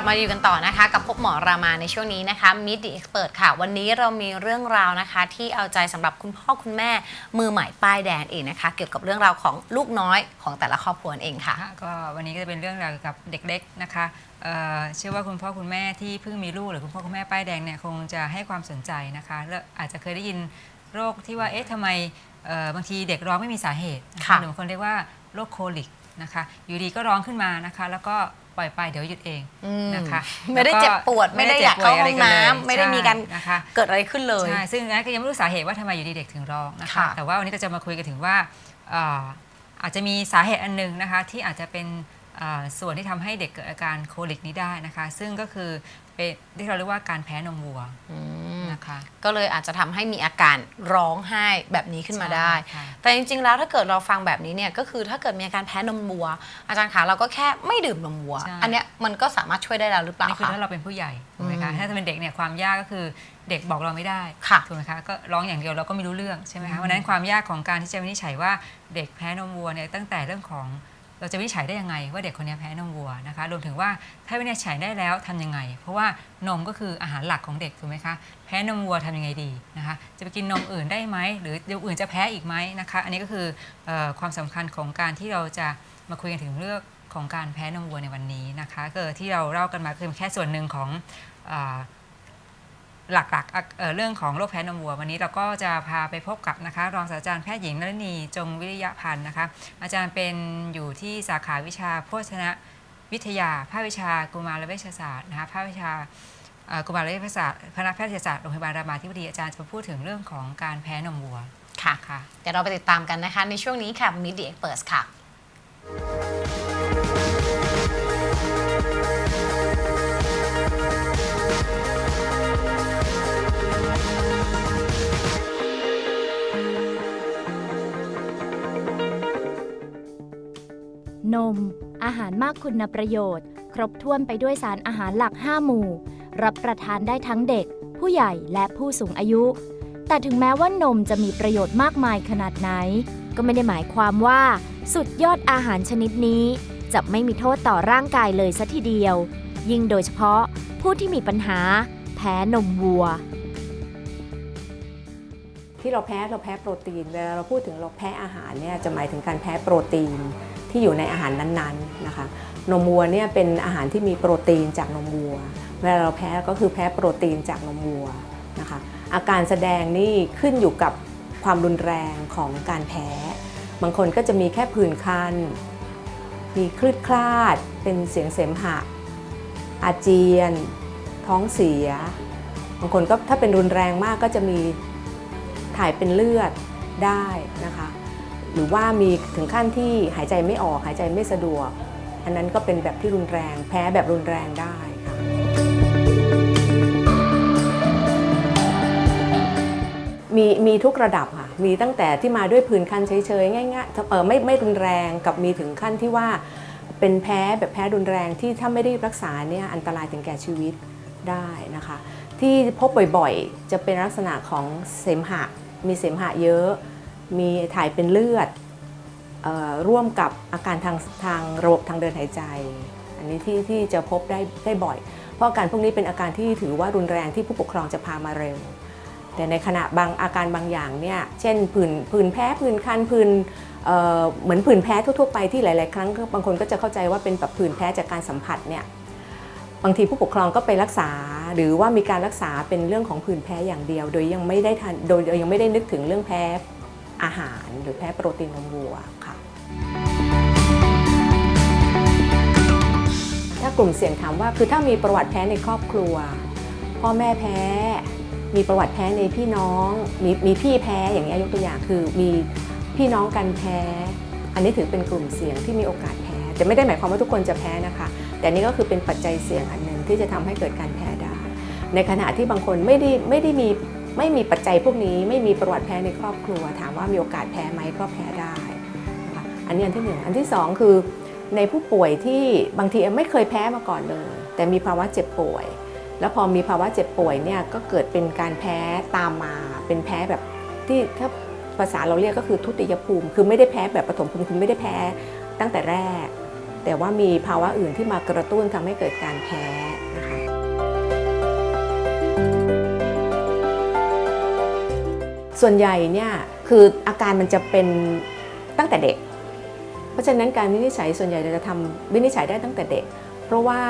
ลับมาอยู่กันต่อนะคะ กับพบหมอรามาในช่วงนี้นะคะ Meet the Expert ค่ะ วันนี้เรามีเรื่องราวนะคะ ที่เอาใจสำหรับคุณพ่อคุณแม่มือใหม่ป้ายแดงเองนะคะ เกี่ยวกับเรื่องราวของลูกน้อยของแต่ละครอบครัวนั่นเองค่ะค่ะ ก็วันนี้ก็จะเป็นเรื่องราวเกี่ยวกับเด็กเล็กนะคะเอ่อเชื่อว่าคุณพ่อคุณแม่ที่เพิ่งมีลูกหรือคุณพ่อคุณแม่ป้ายแดงเนี่ยคงจะให้ความสนใจนะคะแล้วอาจจะเคยได้ยินโรคที่ว่าเอ๊ะทำไมเอ่อบางทีเด็กร้องไม่มีสาเหตุนะค่ะคะหรือบางคนเรียกว่าโรคโคลิกนะคะอยู่ดีก็ร้องขึ้นมานะคะ แล้วก็ ปล่อยไปเดี๋ยวหยุดเองอืมนะคะไม่ได้เจ็บปวดไม่ได้อยากเข้าห้องน้ำจ็บป่วยะรไม่ได้มีการ ใช่นะคะ เกิดอะไรขึ้นเลย ใช่ ซึ่งนั้นก็ยังไม่รู้สาเหตุว่าทำไมอยู่ดีเด็กถึงร้องนะคะ ค่ะแต่ว่าวันนี้ก็จะมาคุยกันถึงว่าเอ่ออาจจะมีสาเหตุอันหนึงนะคะที่อาจจะเป็นเอ่อ ส่วนที่ทำให้เด็กเกิดอาการโคลิกนี้ได้นะคะ ซึ่งก็คือเป็นที่เราเรียกว่าการแพ้นมวัวอืมนะคะก็เลยอาจจะทำให้มีอาการร้องไห้แบบนี้ขึ้นมาได้ใช่ค่ะแต่จริงๆแล้วถ้าเกิดเราฟังแบบนี้เนี่ยก็คือถ้าเกิดมีอาการแพ้นมวัว อาจารย์คะเราก็แค่ไม่ดื่มนมวัวใช่อันเนี้ยมันก็สามารถช่วยได้แล้วหรือเปล่านี่คือคะถ้าเราเป็นผู้ใหญ่ถูกไหมคะอืมถ้าจะเป็นเด็กเนี่ยความยากก็คือเด็กบอกเราไม่ได้ค่ะถูกไหมคะก็ร้องอย่างเดียวเราก็ไม่รู้เรื่องใช่ไหมอืคะมวันนั้นความยากของการที่จะวินิจฉัยว่าเด็กแพ้นมวัวเนี่ยตั้งแต่เรื่องของ เราจะวินิจฉัยได้ยังไง ว่าเด็กคนนี้แพ้นมวัวนะคะรวมถึงว่าถ้าวินิจฉัยได้แล้วทำยังไง เพราะว่านมก็คืออาหารหลักของเด็กถูกไหมคะแพ้นมวัวทำยังไงดีนะคะจะไปกินนมอื่นได้ไหมหรือเดี๋ยวอื่นจะแพ้อีกไหมนะคะอันนี้ก็คือออความสำคัญของการที่เราจะมาคุยกันถึงเรื่องของการแพ้นมวัวในวันนี้นะคะก็ที่เราเล่ากันมาคือแค่ส่วนหนึ่งของ หลักๆอะเอ่อเรื่องของโรคแพ้นมวัว วันนี้เราก็จะพาไปพบกับนะคะรองศาสตราจารย์แพทย์หญิงนรณีจงวิริยะพันธ์นะคะอาจารย์เป็นอยู่ที่สาขาวิชาโภชนะวิทยาภาควิชากุมารเวชศาสตร์นะคะภาควิชาเอ่อกุมารเวชศาสตร์คณะแพทยศาสตร์โรงพยาบาลรามาธิบดีอาจารย์จะมาพูดถึงเรื่องของการแพ้นมวัวค่ะค่ะเดี๋ยวเราไปติดตามกันนะคะในช่วงนี้ค่ะ Meet the Experts ค่ะ นม อาหารมากคุณประโยชน์ ครบถ้วนไปด้วยสารอาหารหลัก 5 หมู่ รับประทานได้ทั้งเด็ก ผู้ใหญ่และผู้สูงอายุ แต่ถึงแม้ว่านมจะมีประโยชน์มากมายขนาดไหน ก็ไม่ได้หมายความว่า สุดยอดอาหารชนิดนี้ จะไม่มีโทษต่อร่างกายเลยสัทีเดียว ยิ่งโดยเฉพาะผู้ที่มีปัญหา แพ้นมวัวที่เราแพ้เราแพ้โปรตีนเวลาเราพูดถึงเราแพ้อาหารเนี่ยจะหมายถึงการแพ้โปรตีน ที่อยู่ในอาหารนั้นๆนะคะ นมวัวเนี่ยเป็นอาหารที่มีโปรตีนจากนมวัว เวลาเราแพ้ก็คือแพ้โปรตีนจากนมวัวนะคะ อาการแสดงนี่ขึ้นอยู่กับความรุนแรงของการแพ้ บางคนก็จะมีแค่ผื่นคัน มีคลืดคลาด เป็นเสียงเสมหะ อาเจียน ท้องเสีย บางคนก็ถ้าเป็นรุนแรงมากก็จะมีถ่ายเป็นเลือดได้นะคะ หรือว่ามีถึงขั้นที่หายใจไม่ออกหายใจไม่สะดวก อันนั้นก็เป็นแบบที่รุนแรง แพ้แบบรุนแรงได้ค่ะมีมีทุกระดับค่ะ มีตั้งแต่ที่มาด้วยผื่นคันเฉยๆง่ายๆเออไม่ไม่รุนแรงกับมีถึงขั้นที่ว่าเป็นแพ้แบบแพ้รุนแรงที่ถ้าไม่ได้รักษาเนี่ยอันตรายถึงแก่ชีวิตได้นะคะ ที่พบบ่อยๆ จะเป็นลักษณะของเสมหะ มีเสมหะเยอะ มีถ่ายเป็นเลือดออร่วมกับอาการทางทางระบบทางเดินหายใจ อันนี้ที่ที่จะพบได้ได้บ่อย เพราะอาการพวกนี้เป็นอาการที่ถือว่ารุนแรงที่ผู้ปกครองจะพามาเร็ว แต่ในขณะบางอาการบางอย่างเนี่ยเช่นผื่นผื่นแพ้ผื่นคันผื่นเเหมือนผื่นแพ้ทั่วๆไปที่หลาย ๆ ครั้งบางคนก็จะเข้าใจว่าเป็นแบบผื่นแพ้จากการสัมผัสเนี่ยบางทีผู้ปกครองก็ไปรักษา หรือว่ามีการรักษาเป็นเรื่องของผื่นแพ้อย่างเดียว โดยยังไม่ได้ทันโดยยังไม่ได้นึกถึงเรื่องแพ้ อาหารหรือแพ้โปรตีนนมวัวค่ะ ถ้ากลุ่มเสี่ยงถามว่าคือถ้ามีประวัติแพ้ในครอบครัว พ่อแม่แพ้ มีประวัติแพ้ในพี่น้อง มีมีพี่แพ้อย่างนี้ยยกตัวอย่างคือมีพี่น้องกันแพ้ อันนี้ถือเป็นกลุ่มเสี่ยงที่มีโอกาสแพ้ แต่ไม่ได้หมายความว่าทุกคนจะแพ้นะคะ แต่นี่ก็คือเป็นปัจจัยเสี่ยงอันหนึ่งที่จะทำให้เกิดการแพ้ได้ ในขณะที่บางคนไม่ได้ไม่ได้มี ไม่มีปัจจัยพวกนี้ไม่มีประวัติแพ้ในครอบครัว ถามว่ามีโอกาสแพ้ไหมก็แพ้ได้นะคะอันนี้อันที่หนึ่งอันที่สองคือในผู้ป่วยที่บางทีไม่เคยแพ้มาก่อนเลย แต่มีภาวะเจ็บป่วย แล้วพอมีภาวะเจ็บป่วยเนี่ยก็เกิดเป็นการแพ้ตามมา เป็นแพ้แบบที่ถ้าภาษาเราเรียกก็คือทุติยภูมิ คือไม่ได้แพ้แบบปฐมภูมิคือไม่ได้แพ้ตั้งแต่แรก แต่ว่ามีภาวะอื่นที่มากระตุ้นทำให้เกิดการแพ้นะคะ ส่วนใหญ่เนี่ยคืออาการมันจะเป็นตั้งแต่เด็ก เพราะฉะนั้นการวินิจฉัยส่วนใหญ่เราจะทำวินิจฉัยได้ตั้งแต่เด็ก เพราะว่า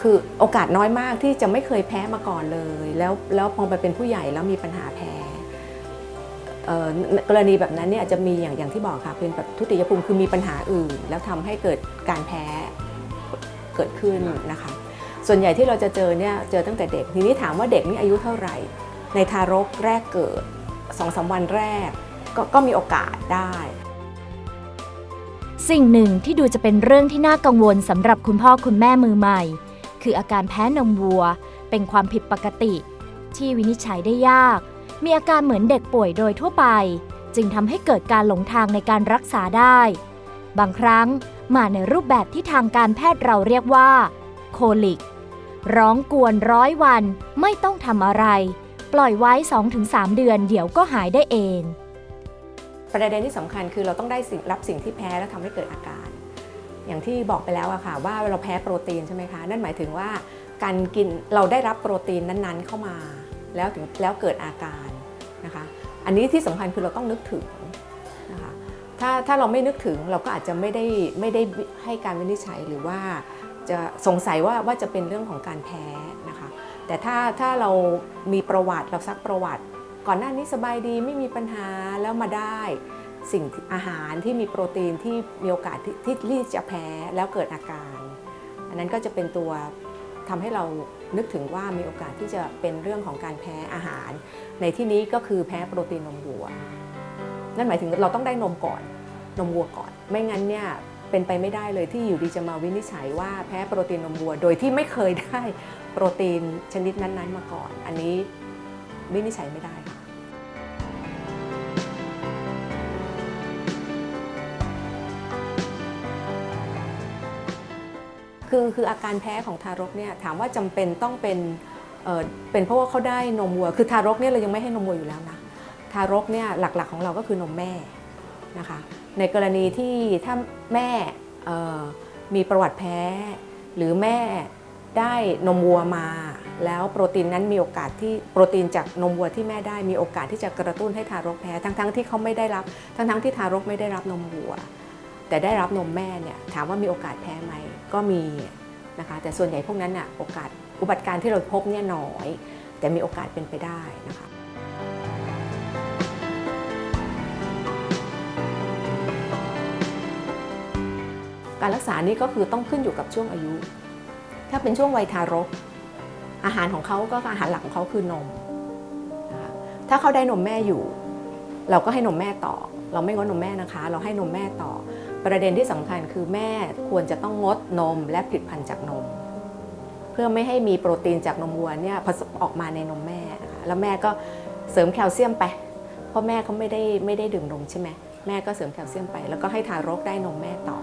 คือโอกาสน้อยมากที่จะไม่เคยแพ้มาก่อนเลย แล้วแล้วพอไปเป็นผู้ใหญ่แล้วมีปัญหาแพ้เอ่อกรณีแบบนั้นเนี่ยอาจจะมีอย่างอย่างที่บอกค่ะเป็นแบบทุติยภูมิคือมีปัญหาอื่น แล้วทำให้เกิดการแพ้เกิดขึ้นนะคะ ส่วนใหญ่ที่เราจะเจอเนี่ยเจอตั้งแต่เด็กทีนี้ถามว่าเด็กนี่อายุเท่าไหร่ ในทารกแรกเกิด สองสามวันแรกกก็มีโอกาสได้ สิ่งหนึ่งที่ดูจะเป็นเรื่องที่น่ากังวลสำหรับคุณพ่อคุณแม่มือใหม่ คืออาการแพ้นมวัว เป็นความผิดปกติ ที่วินิจฉัยได้ยาก มีอาการเหมือนเด็กป่วยโดยทั่วไป จึงทำให้เกิดการหลงทางในการรักษาได้ บางครั้งมาในรูปแบบที่ทางการแพทย์เราเรียกว่า โคลิก ร้องกวนร้อยวันไม่ต้องทำอะไร ปล่อยไว้ 2-3 เดือนเดี๋ยวก็หายได้เอง ประเด็นที่สำคัญคือเราต้องได้รับสิ่งที่แพ้แล้วทำให้เกิดอาการ อย่างที่บอกไปแล้วอะค่ะว่าเราแพ้โปรตีนใช่ไหมคะ นั่นหมายถึงว่าการกินเราได้รับโปรตีนนั้นๆ เข้ามา แล้วถึงแล้วเกิดอาการนะคะ อันนี้ที่สำคัญคือเราต้องนึกถึงนะคะถ้าถ้าเราไม่นึกถึงเราก็อาจจะไม่ได้ไม่ได้ให้การวินิจฉัยหรือว่าจะสงสัยว่าว่าจะเป็นเรื่องของการแพ้นะคะ แต่ถ้าถ้าเรามีประวัติเราซักประวัติ ก่อนหน้านี้สบายดีไม่มีปัญหาแล้วมาได้สิ่งอาหารที่มีโปรตีนที่มีโอกาสที่ที่จะแพ้แล้วเกิดอาการ อันนั้นก็จะเป็นตัวทำให้เรานึกถึงว่ามีโอกาสที่จะเป็นเรื่องของการแพ้อาหาร ในที่นี้ก็คือแพ้โปรตีนนมวัว นั่นหมายถึงเราต้องได้นมก่อน นมวัวก่อน ไม่งั้นเนี่ย เป็นไปไม่ได้เลยที่อยู่ดีจะมาวินิจฉัยว่าแพ้โปรตีนนมวัว โดยที่ไม่เคยได้โปรตีนชนิดนั้นๆมาก่อน อันนี้วินิจฉัยไม่ได้ค่ะคือคืออาการแพ้ของทารกเนี่ยถามว่าจำเป็นต้องเป็นเออเป็นเพราะว่าเขาได้นมวัว คือทารกเนี่ยเรายังไม่ให้นมวัวอยู่แล้วนะทารกเนี่ยหลักๆของเราก็คือนมแม่ นะคะ ในกรณีที่ถ้าแม่มีประวัติแพ้ หรือแม่ได้นมวัวมา แล้วโปรตีนนั้นมีโอกาสที่โปรตีนจากนมวัวที่แม่ได้มีโอกาสที่จะกระตุ้นให้ทารกแพ้ ทั้งๆที่เขาไม่ได้รับ ทั้งๆที่ทารกไม่ได้รับนมวัว แต่ได้รับนมแม่เนี่ยถามว่ามีโอกาสแพ้ไหมก็มีนะคะแต่ส่วนใหญ่พวกนั้นน่ะโอกาสอุบัติการณ์ที่เราพบเนี่ยน้อย แต่มีโอกาสเป็นไปได้นะคะ การรักษานี่ก็คือต้องขึ้นอยู่กับช่วงอายุ ถ้าเป็นช่วงวัยทารก อาหารของเขาก็อาหารหลักของเขาคือนม ถ้าเขาได้นมแม่อยู่ เราก็ให้นมแม่ต่อ เราไม่งดนมแม่นะคะ เราให้นมแม่ต่อ ประเด็นที่สำคัญคือแม่ควรจะต้องงดนมและผลิตภัณฑ์จากนม เพื่อไม่ให้มีโปรตีนจากนมวัวเนี่ยผสมออกมาในนมแม่นะคะแล้วแม่ก็เสริมแคลเซียมไป เพราะแม่เขาไม่ได้ไม่ได้ดื่มนมใช่ไหมแม่ก็เสริมแคลเซียมไป แล้วก็ให้ทารกได้นมแม่ต่อ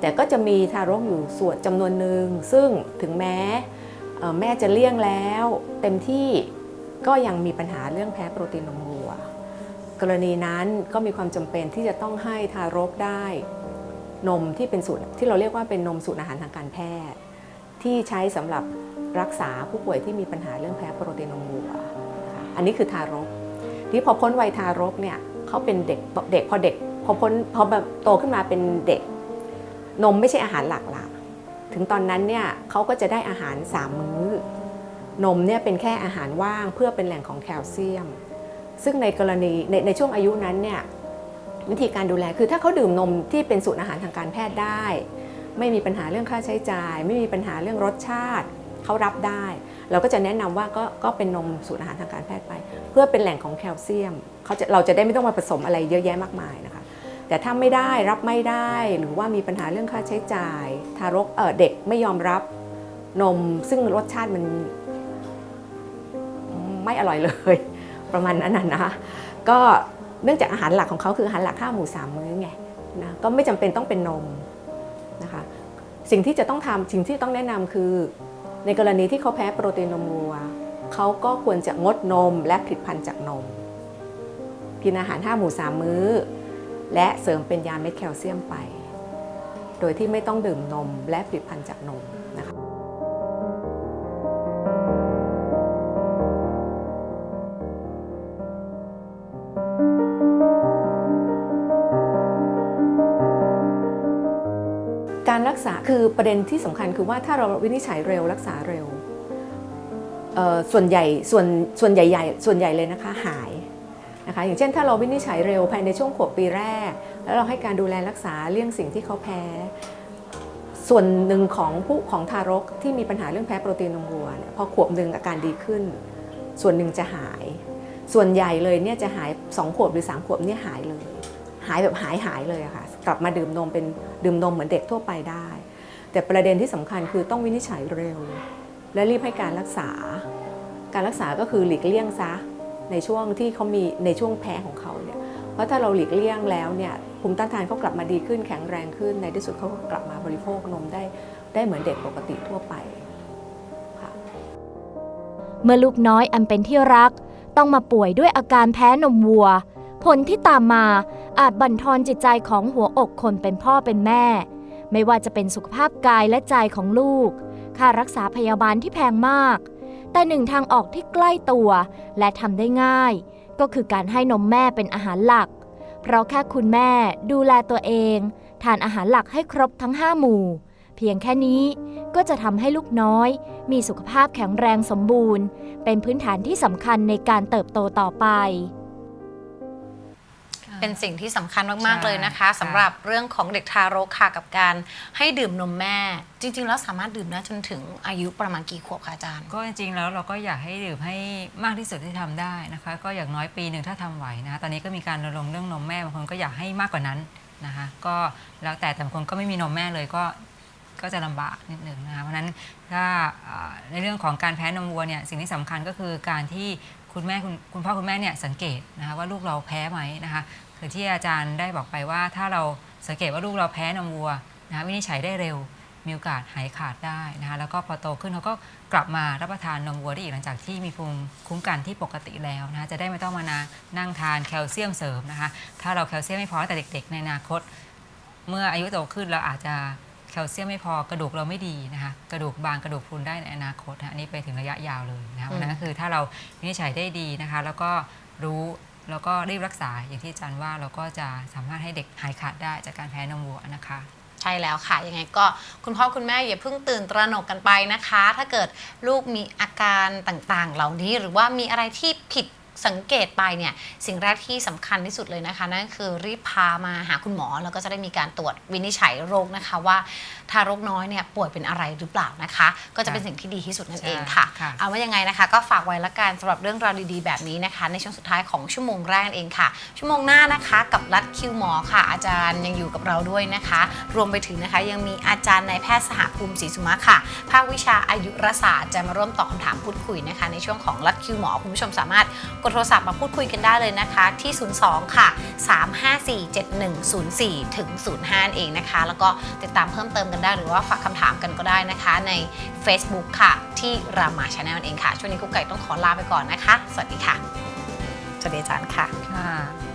แต่ก็จะมีทารกอยู่ส่วนจำนวนหนึ่งซึ่งถึงแม่แม่จะเลี่ยงแล้ว เต็มที่ก็ยังมีปัญหาเรื่องแพ้โปรตีนนมวัว กรณีนั้นก็มีความจำเป็นที่จะต้องให้ทารกได้ นมที่เป็นสูตรที่เราเรียกว่าเป็นนมสูตรอาหารทางการแพทย์ ที่ใช้สำหรับรักษาผู้ป่วยที่มีปัญหาเรื่องแพ้โปรตีนนมวัว อันนี้คือทารก ที่พอพ้นวัยทารกเนี่ยเขาเป็นเด็กเด็กพอเด็กพอพ้นพอแบบโตขึ้นมาเป็นเด็ก นมไม่ใช่อาหารหลักละถึงตอนนั้นเนี่ยเขาก็จะได้อาหารสามมื้อ นมเนี่ยเป็นแค่อาหารว่างเพื่อเป็นแหล่งของแคลเซียม ซึ่งในกรณีในในช่วงอายุนั้นเนี่ยวิธีการดูแลคือถ้าเขาดื่มนมที่เป็นสูตรอาหารทางการแพทย์ได้ ไม่มีปัญหาเรื่องค่าใช้จ่าย ไม่มีปัญหาเรื่องรสชาติเขารับได้ เราก็จะแนะนำว่าก็ก็เป็นนมสูตรอาหารทางการแพทย์ไป เพื่อเป็นแหล่งของแคลเซียมเขาจะเราจะได้ไม่ต้องมาผสมอะไรเยอะแยะมากมายนะคะ แต่ถ้าไม่ได้รับไม่ได้หรือว่ามีปัญหาเรื่องค่าใช้จ่าย ทารกเเด็กไม่ยอมรับนม ซึ่งรสชาติมันไม่อร่อยเลย ประมาณนั้นนะนะก็เนื่องจากอาหารหลักของเขาคืออาหารหลักข้าวหมูสามมื้อไงนะก็ไม่จำเป็นต้องเป็นนมนะคะสิ่งที่จะต้องทำสิ่งที่ต้องแนะนำคือ ในกรณีที่เขาแพ้โปรตีนนมวัวเขาก็ควรจะงดนมและผลิตภัณฑ์จากนม กินอาหารห้าหมูสามมื้อ และเสริมเป็นยาเม็ดแคลเซียมไป โดยที่ไม่ต้องดื่มนมและผลิตภัณฑ์จากนมนะคะการรักษาคือประเด็นที่สำคัญคือว่าถ้าเราวินิจฉัยเร็วรักษาเร็วส่วนใหญ่ส่วนส่วนใหญ่ๆส่วนใหญ่เลยนะคะหาย อย่างเช่นถ้าเราวินิจฉัยเร็วภายในช่วงขวบปีแรก แล้วเราให้การดูแลรักษาเลี่ยงสิ่งที่เขาแพ้ ส่วนหนึ่งของผู้ของทารกที่มีปัญหาเรื่องแพ้โปรตีนนมวัวเนี่ยพอขวบหนึ่งอาการดีขึ้น ส่วนหนึ่งจะหาย ส่วนใหญ่เลยเนี่ยจะหาย 2 ขวบหรือ 3 ขวบเนี่ยหายเลย หายแบบหายหายเลยค่ะ กลับมาดื่มนมเป็นดื่มนมเหมือนเด็กทั่วไปได้ แต่ประเด็นที่สำคัญคือต้องวินิจฉัยเร็ว และรีบให้การรักษา การรักษาก็คือหลีกเลี่ยงซะ ในช่วงที่เขามีในช่วงแพ้ของเขาเนี่ยเพราะถ้าเราหลีกเลี่ยงแล้วเนี่ยภูมิต้านทานเขากลับมาดีขึ้นแข็งแรงขึ้น ในที่สุดเขาก็กลับมาบริโภคนมได้ได้เหมือนเด็กปกติทั่วไปเมื่อลูกน้อยอันเป็นที่รัก ต้องมาป่วยด้วยอาการแพ้นมวัว ผลที่ตามมาอาจบั่นทอนจิตใจของหัวอกคนเป็นพ่อเป็นแม่ ไม่ว่าจะเป็นสุขภาพกายและใจของลูก ค่ารักษาพยาบาลที่แพงมาก แต่หนึ่งทางออกที่ใกล้ตัว และทำได้ง่าย ก็คือการให้นมแม่เป็นอาหารหลัก เพราะแค่คุณแม่ดูแลตัวเอง ทานอาหารหลักให้ครบทั้ง 5 หมู่ เพียงแค่นี้ก็จะทำให้ลูกน้อย มีสุขภาพแข็งแรงสมบูรณ์ เป็นพื้นฐานที่สำคัญในการเติบโตต่อไป เป็นสิ่งที่สำคัญมากๆใช่เลยนะคะค่ะสำหรับเรื่องของเด็กทารกค่ะกับการให้ดื่มนมแม่ จริง ๆ แล้วสามารถดื่มได้จนถึงอายุประมาณกี่ขวบคะอาจารย์ ก็จริง ๆ แล้วเราก็อยากให้ดื่มให้มากที่สุดที่ทำได้นะคะ ก็อย่างน้อยปีหนึ่งถ้าทำไหวนะคะตอนนี้ก็มีการรณรงค์เรื่องนมแม่บางคนก็อยากให้มากกว่านั้นนะคะ ก็แล้วแต่แต่บางคนก็ไม่มีนมแม่เลยก็ก็จะลำบากนิดหนึ่งนะคะเพราะฉะนั้นถ้าเอ่อในเรื่องของการแพ้นมวัวเนี่ยสิ่งที่สำคัญก็คือการที่ คุณแม่คุณคุณพ่อคุณแม่เนี่ยสังเกตนะคะว่าลูกเราแพ้ไหมนะคะคือที่อาจารย์ได้บอกไปว่า ถ้าเราสังเกตว่าลูกเราแพ้นมวัวนะคะวินิจฉัยได้เร็วมีโอกาสหายขาดได้นะคะแล้วก็พอโตขึ้นเขาก็กลับมารับประทานนมวัวได้อีกหลังจากที่มีภูมิคุ้มกันที่ปกติแล้วนะคะจะได้ไม่ต้องมานานั่งทานแคลเซียมเสริมนะคะถ้าเราแคลเซียมไม่พอแต่เด็ก ๆ ในอนาคต เมื่ออายุโตขึ้นเราอาจจะ แคลเซียมไม่พอกระดูกเราไม่ดีนะคะกระดูกบางกระดูกพรุนได้ในอนาคตนะอันนี้ไปถึงระยะยาวเลยนะคะเพราะฉะนั้นก็คือถ้าเราวินิจฉัยได้ดีนะคะ แล้วก็รู้แล้วก็รีบรักษาอย่างที่อาจารย์ว่าเราก็จะสามารถให้เด็กหายขาดได้จากการแพ้นมวัวนะคะใช่แล้วค่ะ ยังไงก็คุณพ่อคุณแม่อย่าเพิ่งตื่นตระหนกกันไปนะคะ ถ้าเกิดลูกมีอาการต่างๆ เหล่านี้หรือว่ามีอะไรที่ผิด สังเกตไปเนี่ยสิ่งแรกที่สำคัญที่สุดเลยนะคะ นั่นคือรีบพามาหาคุณหมอแล้วก็จะได้มีการตรวจวินิจฉัยโรคนะคะว่า ทารกน้อยเนี่ยป่วยเป็นอะไรหรือเปล่านะคะ ก็จะเป็นสิ่งที่ดีที่สุดนั่นเองค่ะค่ะ เอาว่ายังไงนะคะ ก็ฝากไว้ละกันสำหรับเรื่องราวดีๆ แบบนี้นะคะ ในช่วงสุดท้ายของชั่วโมงแรกนั่นเองค่ะ ชั่วโมงหน้านะคะกับรัดคิวหมอค่ะ อาจารย์ยังอยู่กับเราด้วยนะคะ รวมไปถึงนะคะยังมีอาจารย์นายแพทย์สหภูมิศรีสุมาค่ะ ภาควิชาอายุรศาสตร์จะมาร่วมตอบคำถามพูดคุยนะคะ ในช่วงของรัดคิวหมอคุณผู้ชมสามารถกดโทรศัพท์มาพูดคุยกันได้เลยนะคะ ที่ 02 ค่ะ 3547104 ถึง 05นั่นเองนะคะ แล้วก็ติดตามเพิ่มเติมกันได้ หรือว่าฝากคำถามกันก็ได้นะคะใน Facebook ค่ะ ที่รามาชาแนลนั่นเองค่ะ ช่วงนี้กุ๊กไก่ต้องขอลาไปก่อนนะคะ สวัสดีค่ะ สวัสดีอาจารย์ค่ะค่ะ